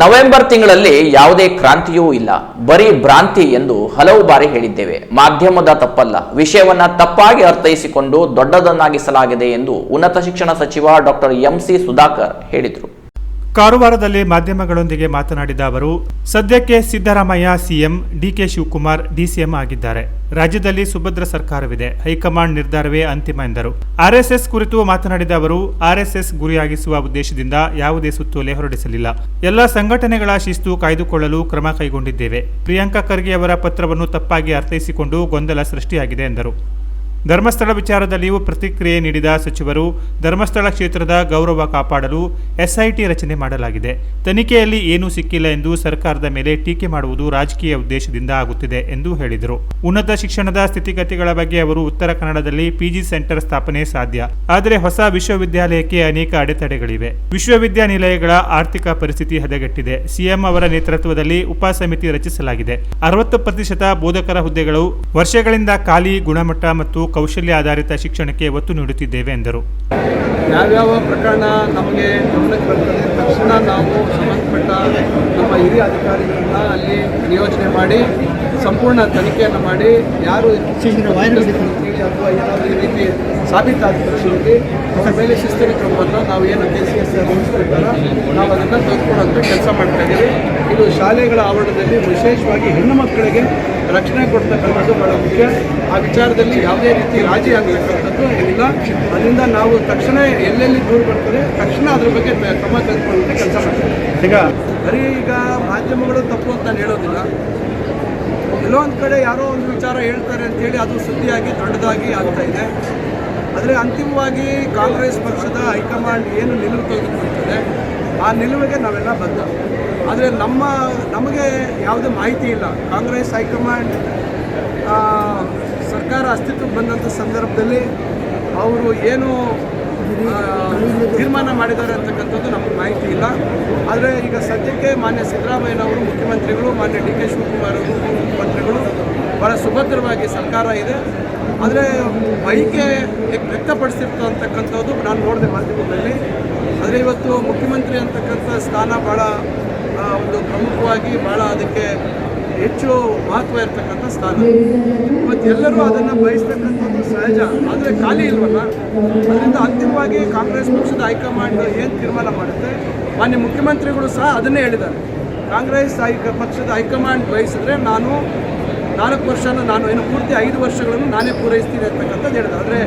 November ತಿಂಗಳಲ್ಲಿ ಯಾವುದೇ ಕ್ರಾಂತಿಯೂ ಇಲ್ಲ. ಬರೀ ಭ್ರಾಂತಿ ಎಂದು ಹಲವು ಬಾರಿ ಹೇಳಿದ್ದೇವೆ. ಮಾಧ್ಯಮದ ತಪ್ಪಲ್ಲ. ವಿಷಯವನ್ನ ತಪ್ಪಾಗಿ ಅರ್ಥೈಸಿಕೊಂಡು ದೊಡ್ಡದನ್ನಾಗಿಸಲಾಗಿದೆ ಎಂದು ಉನ್ನತ ಶಿಕ್ಷಣ ಸಚಿವ ಡಾಕ್ಟರ್ ಎಂ ಸಿ ಸುಧಾಕರ್ ಹೇಳಿದರು. ಕಾರವಾರದಲ್ಲಿ ಮಾಧ್ಯಮಗಳೊಂದಿಗೆ ಮಾತನಾಡಿದ ಅವರು, ಸದ್ಯಕ್ಕೆ Siddaramaiah CM DK Shivakumar DCM ಆಗಿದ್ದಾರೆ. ರಾಜ್ಯದಲ್ಲಿ ಸುಭದ್ರ ಸರ್ಕಾರವಿದೆ. ಹೈಕಮಾಂಡ್ ನಿರ್ಧಾರವೇ ಅಂತಿಮ ಎಂದರು. ಆರ್ಎಸ್ಎಸ್ ಕುರಿತು ಮಾತನಾಡಿದ ಅವರು ಆರ್ಎಸ್ಎಸ್ ಗುರಿಯಾಗಿಸುವ ಉದ್ದೇಶದಿಂದ ಯಾವುದೇ ಸುತ್ತೋಲೆ ಹೊರಡಿಸಲಿಲ್ಲ. ಎಲ್ಲ ಸಂಘಟನೆಗಳ ಶಿಸ್ತು ಕಾಯ್ದುಕೊಳ್ಳಲು ಕ್ರಮ ಕೈಗೊಂಡಿದ್ದೇವೆ. ಪ್ರಿಯಾಂಕಾ ಖರ್ಗೆ ಅವರ ಪತ್ರವನ್ನು ತಪ್ಪಾಗಿ ಅರ್ಥೈಸಿಕೊಂಡು ಗೊಂದಲ ಸೃಷ್ಟಿಯಾಗಿದೆ ಎಂದರು. ಧರ್ಮಸ್ಥಳ ವಿಚಾರದಲ್ಲಿಯೂ ಪ್ರತಿಕ್ರಿಯೆ ನೀಡಿದ ಸಚಿವರು, ಧರ್ಮಸ್ಥಳ ಕ್ಷೇತ್ರದ ಗೌರವ ಕಾಪಾಡಲು ಎಸ್ಐಟಿ ರಚನೆ ಮಾಡಲಾಗಿದೆ. ತನಿಖೆಯಲ್ಲಿ ಏನೂ ಸಿಕ್ಕಿಲ್ಲ ಎಂದು ಸರ್ಕಾರದ ಮೇಲೆ ಟೀಕೆ ಮಾಡುವುದು ರಾಜಕೀಯ ಉದ್ದೇಶದಿಂದ ಆಗುತ್ತಿದೆ ಎಂದು ಹೇಳಿದರು. ಉನ್ನತ ಶಿಕ್ಷಣದ ಸ್ಥಿತಿಗತಿಗಳ ಬಗ್ಗೆ ಅವರು ಉತ್ತರ ಕನ್ನಡದಲ್ಲಿ ಪಿಜಿ ಸೆಂಟರ್ ಸ್ಥಾಪನೆ ಸಾಧ್ಯ. ಆದರೆ ಹೊಸ ವಿಶ್ವವಿದ್ಯಾಲಯಕ್ಕೆ ಅನೇಕ ಅಡೆತಡೆಗಳಿವೆ. ವಿಶ್ವವಿದ್ಯಾನಿಲಯಗಳ ಆರ್ಥಿಕ ಪರಿಸ್ಥಿತಿ ಹದಗೆಟ್ಟಿದೆ. ಸಿಎಂ ಅವರ ನೇತೃತ್ವದಲ್ಲಿ ಉಪ ಸಮಿತಿ ರಚಿಸಲಾಗಿದೆ. ಅರವತ್ತು ಪ್ರತಿಶತ ಬೋಧಕರ ಹುದ್ದೆಗಳು ವರ್ಷಗಳಿಂದ ಖಾಲಿ ಗುಣಮಟ್ಟ ಮತ್ತು ಕೌಶಲ್ಯ ಆಧಾರಿತ ಶಿಕ್ಷಣಕ್ಕೆ ಒತ್ತು ನೀಡುತ್ತಿದ್ದೇವೆ ಎಂದರು. ಯಾವ್ಯಾವ ಪ್ರಕರಣ ನಮಗೆ ಗಮನಕ್ಕೆ ಬರ್ತದೆ, ತಕ್ಷಣ ನಾವು ಸಂಬಂಧಪಟ್ಟ ನಮ್ಮ ಹಿರಿಯ ಅಧಿಕಾರಿಗಳನ್ನ ಅಲ್ಲಿ ನಿಯೋಜನೆ ಮಾಡಿ, ಸಂಪೂರ್ಣ ತನಿಖೆಯನ್ನು ಮಾಡಿ, ಯಾರು ಅಥವಾ ಈ ರೀತಿ ಸಾಬೀತಾದ ಪಕ್ಷದಲ್ಲಿ ಅವರ ಮೇಲೆ ಶಿಸ್ತಿನ ಕ್ರಮವನ್ನು ನಾವು ಏನು ಕೆ ಸಿ ಎಸ್ ನಾವು ಅದನ್ನು ತೆಗೆದುಕೊಳ್ಳುವಂಥ ಕೆಲಸ ಮಾಡ್ತಾ ಇದ್ದೀವಿ ಇದು ಶಾಲೆಗಳ ಆವರಣದಲ್ಲಿ ವಿಶೇಷವಾಗಿ ಹೆಣ್ಣು ಮಕ್ಕಳಿಗೆ ರಕ್ಷಣೆ ಕೊಡ್ತಕ್ಕಂಥದ್ದು ಬಹಳ ಮುಖ್ಯ. ಆ ವಿಚಾರದಲ್ಲಿ ಯಾವುದೇ ರೀತಿ ರಾಜಿ ಆಗಲಿಕ್ಕಂಥದ್ದು ಇಲ್ಲ ಅದರಿಂದ ನಾವು ತಕ್ಷಣ ಎಲ್ಲೆಲ್ಲಿ ದೂರು ಬರ್ತದೆ ತಕ್ಷಣ ಅದ್ರ ಬಗ್ಗೆ ಕ್ರಮ ತೆಗೆದುಕೊಳ್ಳುವಂಥ ಕೆಲಸ ಮಾಡ್ತೀವಿ. ಈಗ ಬರೀ ಈಗ ಮಾಧ್ಯಮಗಳು ತಪ್ಪು ಅಂತ ನಾನು ಹೇಳೋದಿಲ್ಲ. ಎಲ್ಲೋ ಒಂದು ಕಡೆ ಯಾರೋ ಒಂದು ವಿಚಾರ ಹೇಳ್ತಾರೆ ಅಂತೇಳಿ ಅದು ಸುದ್ದಿಯಾಗಿ ದೊಡ್ಡದಾಗಿ ಆಗ್ತಾ ಇದೆ. ಆದರೆ ಅಂತಿಮವಾಗಿ ಕಾಂಗ್ರೆಸ್ ಪಕ್ಷದ ಹೈಕಮಾಂಡ್ ಏನು ನಿಲುವು ತೆಗೆದುಕೊಳ್ತದೆ ಆ ನಿಲುವಿಗೆ ನಾವೆಲ್ಲ ಬದ್ಧ. ಆದರೆ ನಮ್ಮ, ನಮಗೆ ಯಾವುದೇ ಮಾಹಿತಿ ಇಲ್ಲ. ಕಾಂಗ್ರೆಸ್, ಹೈಕಮಾಂಡ್ ಸರ್ಕಾರ ಅಸ್ತಿತ್ವಕ್ಕೆ ಬಂದಂಥ ಸಂದರ್ಭದಲ್ಲಿ ಅವರು ಏನು ತೀರ್ಮಾನ ಮಾಡಿದ್ದಾರೆ ಅಂತಕ್ಕಂಥದ್ದು ನಮಗೆ ಮಾಹಿತಿ ಇಲ್ಲ. ಆದರೆ ಈಗ ಸದ್ಯಕ್ಕೆ ಮಾನ್ಯ ಸಿದ್ದರಾಮಯ್ಯನವರು, ಮುಖ್ಯಮಂತ್ರಿಗಳು, ಮಾನ್ಯ ಡಿ ಕೆ ಶಿವಕುಮಾರ್ ಅವರು ಮುಖ್ಯಮಂತ್ರಿಗಳು ಭಾಳ ಸುಭದ್ರವಾಗಿ ಸರ್ಕಾರ ಇದೆ. ಆದರೆ ಬೈಕೆ ವ್ಯಕ್ತಪಡಿಸಿರ್ತಕ್ಕಂಥದ್ದು ನಾನು ನೋಡಿದೆ ಮಾಧ್ಯಮದಲ್ಲಿ. ಆದರೆ ಇವತ್ತು ಮುಖ್ಯಮಂತ್ರಿ ಅಂತಕ್ಕಂಥ ಸ್ಥಾನ ಭಾಳ ಒಂದು ಪ್ರಮುಖವಾಗಿ ಭಾಳ ಅದಕ್ಕೆ ಹೆಚ್ಚು ಮಹತ್ವ ಇರ್ತಕ್ಕಂಥ ಸ್ಥಾನ. ಮತ್ತು ಎಲ್ಲರೂ ಅದನ್ನು ಬಯಸ್ತಕ್ಕಂಥದ್ದು ಸಹಜ. ಆದರೆ ಖಾಲಿ ಇಲ್ವಲ್ಲ? ಅದರಿಂದ ಅಂತಿಮವಾಗಿ ಕಾಂಗ್ರೆಸ್ ಪಕ್ಷದ ಹೈಕಮಾಂಡ್ ಏನು ತೀರ್ಮಾನ ಮಾಡುತ್ತೆ? ಮಾನ್ಯ ಮುಖ್ಯಮಂತ್ರಿಗಳು ಸಹ ಅದನ್ನೇ ಹೇಳಿದ್ದಾರೆ. ಕಾಂಗ್ರೆಸ್ ಹೈಕ ಪಕ್ಷದ ಹೈಕಮಾಂಡ್ ಬಯಸಿದ್ರೆ ನಾನು ನಾಲ್ಕು ವರ್ಷನ ನಾನು ಏನು ಪೂರ್ತಿ ಐದು ವರ್ಷಗಳನ್ನು ನಾನೇ ಪೂರೈಸ್ತೀನಿ ಅಂತಕ್ಕಂಥದ್ದು ಹೇಳಿದೆ ಆದರೆ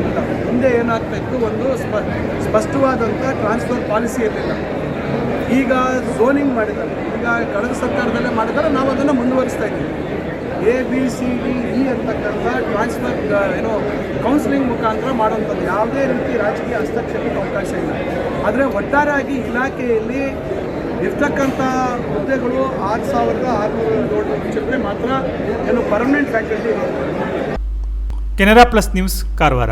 ಹಿಂದೆ ಏನಾಗ್ತಾ ಇತ್ತು? ಒಂದು ಸ್ಪ ಸ್ಪಷ್ಟವಾದಂಥ ಟ್ರಾನ್ಸ್ಫರ್ ಪಾಲಿಸಿ ಇರಲಿಲ್ಲ. ಈಗ ಝೋನಿಂಗ್ ಮಾಡಿದ್ದಾರೆ. ಈಗ ಕಳೆದ ಸರ್ಕಾರದಲ್ಲೇ ಮಾಡಿದ್ದಾರೆ. ನಾವು ಅದನ್ನು ಮುಂದುವರಿಸ್ತಾ ಇದ್ದೀವಿ. A B C D E ಅಂತಕ್ಕಂಥ ಟ್ರಾನ್ಸ್ಫರ್ ಏನೋ ಕೌನ್ಸಿಲಿಂಗ್ ಮುಖಾಂತರ ಮಾಡುವಂಥದ್ದು. ಯಾವುದೇ ರೀತಿ ರಾಜಕೀಯ ಹಸ್ತಕ್ಷೇಪಕ್ಕೆ ಅವಕಾಶ ಇಲ್ಲ. ಆದರೆ ಒಟ್ಟಾರೆಯಾಗಿ ಇಲಾಖೆಯಲ್ಲಿ ಇರ್ತಕ್ಕಂಥ ಹುದ್ದೆಗಳು ಆರು ಸಾವಿರದ ಆರುನೂರ ಚಿಲ್ಲರೆ ಮಾತ್ರ ಏನು permanent faculty Canara plus news Karwar.